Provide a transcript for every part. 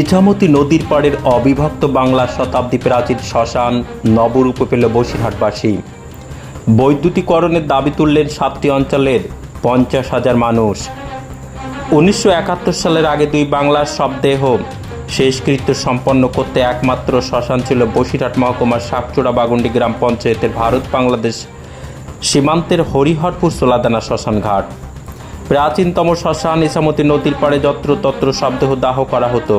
ইছামতি নদীর পাড়ের অবিভক্ত বাংলার শতাব্দী প্রাচীন শ্মশান নবরূপে পেল বসিরহাটবাসী। বৈদ্যুতিকরণের দাবি তুললেন সাতটি অঞ্চলের পঞ্চাশ হাজার মানুষ। উনিশশো একাত্তর সালের আগে দুই বাংলার শবদেহ শেষকৃত্য সম্পন্ন করতে একমাত্র শ্মশান ছিল বসিরহাট মহকুমার শাকচূড়া বাগুন্ডি গ্রাম পঞ্চায়েতের ভারত বাংলাদেশ সীমান্তের হরিহরপুর সোলাদানা শ্মশান ঘাট। প্রাচীনতম শ্মশান ইসামতি নদীর পাড়ে যত্র তত্র শবদেহ দাহ করা হতো।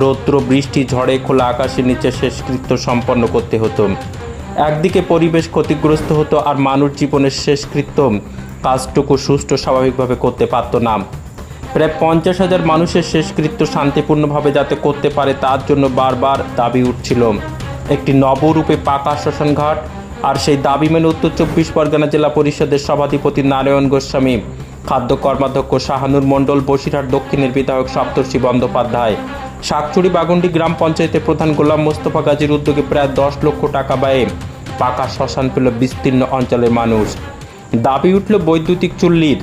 রৌদ্র, বৃষ্টি, ঝড়ে খোলা আকাশের নিচে শেষকৃত্য সম্পন্ন করতে হতো। একদিকে পরিবেশ ক্ষতিগ্রস্ত হতো আর মানুষ জীবনের শেষকৃত্য কাজটুকু সুষ্ঠু স্বাভাবিকভাবে করতে পারত না। প্রায় পঞ্চাশ হাজার মানুষের শেষকৃত্য শান্তিপূর্ণভাবে যাতে করতে পারে তার জন্য বারবার দাবি উঠছিল। একটি নবরূপে পাকা শ্মশান ঘাট আর সেই দাবি মেনে উত্তর চব্বিশ পরগনা জেলা পরিষদের সভাধিপতি নারায়ণ গোস্বামী, খাদ্য কর্মাধ্যক্ষ শাহানুর মণ্ডল, বসিরহাট দক্ষিণের বিধায়ক সপ্তর্ষি বন্দ্যোপাধ্যায় শাকচুরি বাগুন্ডি গ্রাম পঞ্চায়েতের প্রধান গোলাম মোস্তফা গাজীর উদ্যোগে প্রায় দশ লক্ষ টাকা ব্যয়ে পাকা শ্মশান পেল বিস্তীর্ণ অঞ্চলের মানুষ। দাবি উঠল বৈদ্যুতিক চুল্লির।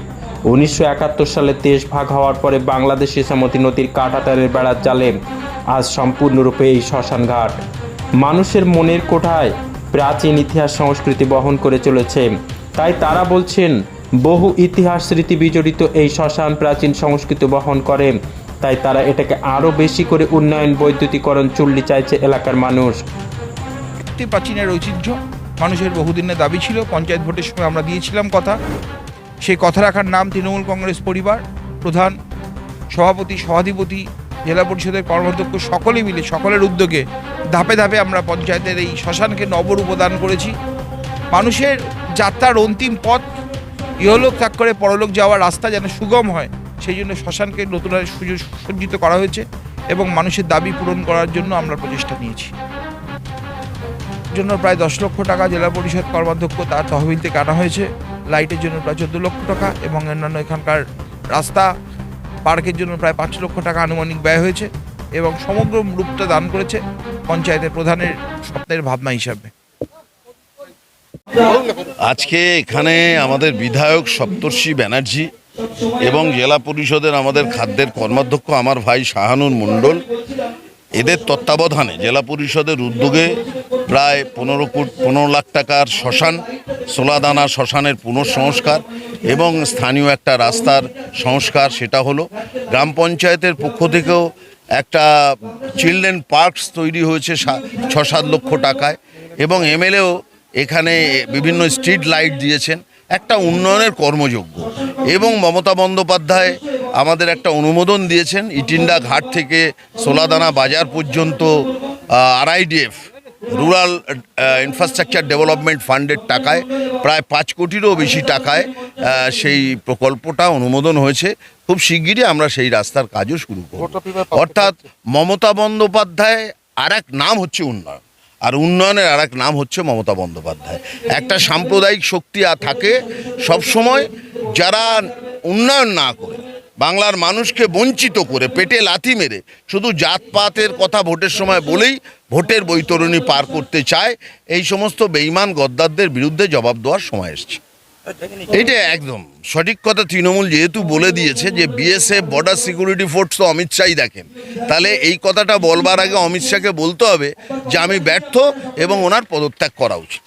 উনিশশো একাত্তর সালে দেশ ভাগ হওয়ার পরে বাংলাদেশ ইসামতি নদীর কাটাতারের বেড়ার জালে আজ সম্পূর্ণরূপে এই শ্মশান ঘাট। মানুষের মনের কোঠায় প্রাচীন ইতিহাস সংস্কৃতি বহন করে চলেছে। তাই তারা বলছেন, বহু ইতিহাস স্মৃতি বিজড়িত এই শ্মশান প্রাচীন সংস্কৃতি বহন করে। তাই তারা এটাকে আরও বেশি করে উন্নয়ন বৈদ্যুতিকরণ চুল্লি চাইছে এলাকার মানুষ। প্রাচীনের ঐতিহ্য, মানুষের বহুদিনের দাবি ছিল, পঞ্চায়েত ভোটের সময় আমরা দিয়েছিলাম কথা। সেই কথা রাখার নাম তৃণমূল কংগ্রেস পরিবার, প্রধান, সভাপতি, সভাধিপতি, জেলা পরিষদের কর্মাধ্যক্ষ, সকলে মিলে, সকলের উদ্যোগে ধাপে ধাপে আমরা পঞ্চায়েতের এই শ্মশানকে নবরূপ দান করেছি। মানুষের যাত্রার অন্তিম পথ, ইহলোক ত্যাগ করে পরলোক যাওয়ার রাস্তা যেন সুগম হয় সেই জন্য শ্মশানকে নতুন সজ্জিত করা হয়েছে এবং মানুষের দাবি পূরণ করার জন্য আমরা প্রচেষ্টা নিয়েছি। জন্য প্রায় দশ লক্ষ টাকা জেলা পরিষদ কর্মাধ্যক্ষ তার তহবিল থেকে আনা হয়েছে। লাইটের জন্য প্রায় চোদ্দ লক্ষ টাকা এবং অন্যান্য এখানকার রাস্তা, পার্কের জন্য প্রায় পাঁচ লক্ষ টাকা আনুমানিক ব্যয় হয়েছে এবং সমগ্র রূপটা দান করেছে পঞ্চায়েতের প্রধানের স্বপ্নের ভাবনা হিসাবে। আজকে এখানে আমাদের বিধায়ক সপ্তর্ষি ব্যানার্জি এবং জেলা পরিষদের আমাদের খাদ্যের কর্মাধ্যক্ষ আমার ভাই শাহানুর মণ্ডল। এদের তত্ত্বাবধানে জেলা পরিষদের উদ্যোগে প্রায় পনেরো কোটি, পনেরো লাখ টাকার শ্মশান, সোলাদানা শ্মশানের পুনঃসংস্কার এবং স্থানীয় একটা রাস্তার সংস্কার সেটা হলো। গ্রাম পঞ্চায়েতের পক্ষ থেকেও একটা চিলড্রেন পার্কস তৈরি হয়েছে ছ সাত লক্ষ টাকায় এবং এমএলএও এখানে বিভিন্ন স্ট্রিট লাইট দিয়েছেন। একটা উন্নয়নের কর্মযোগ্য এবং মমতা বন্দ্যোপাধ্যায় আমাদের একটা অনুমোদন দিয়েছেন ইটিন্ডা ঘাট থেকে সোলাদানা বাজার পর্যন্ত আরআইডিএফ রুরাল ইনফ্রাস্ট্রাকচার ডেভেলপমেন্ট ফান্ডের টাকায় প্রায় পাঁচ কোটিরও বেশি টাকায় সেই প্রকল্পটা অনুমোদন হয়েছে। খুব শিগগিরই আমরা সেই রাস্তার কাজও শুরু করব। অর্থাৎ মমতা বন্দ্যোপাধ্যায় আর এক নাম হচ্ছে উন্নয়ন আর উন্নয়নের আর এক নাম হচ্ছে মমতা বন্দ্যোপাধ্যায়। একটা সাম্প্রদায়িক শক্তি আর থাকে সবসময় যারা উন্নয়ন না করে, বাংলার মানুষকে বঞ্চিত করে পেটে লাথি মেরে শুধু জাতপাতের কথা ভোটের সময় বলেই ভোটের বৈতরণী পার করতে চায়, এই সমস্ত বেইমান গদ্দারদের বিরুদ্ধে জবাব দেওয়ার সময় এসছে। এটা একদম। সঠিক কথা তৃণমূল যেহেতু বলে দিয়েছে যে বিএসএফ বর্ডার সিকিউরিটি ফোর্স তো অমিত শাহই দেখেন। তাহলে এই কথাটা বলবার আগে অমিত শাহকে বলতে হবে যে আমি ব্যর্থ এবং ওনার পদত্যাগ করা উচিত।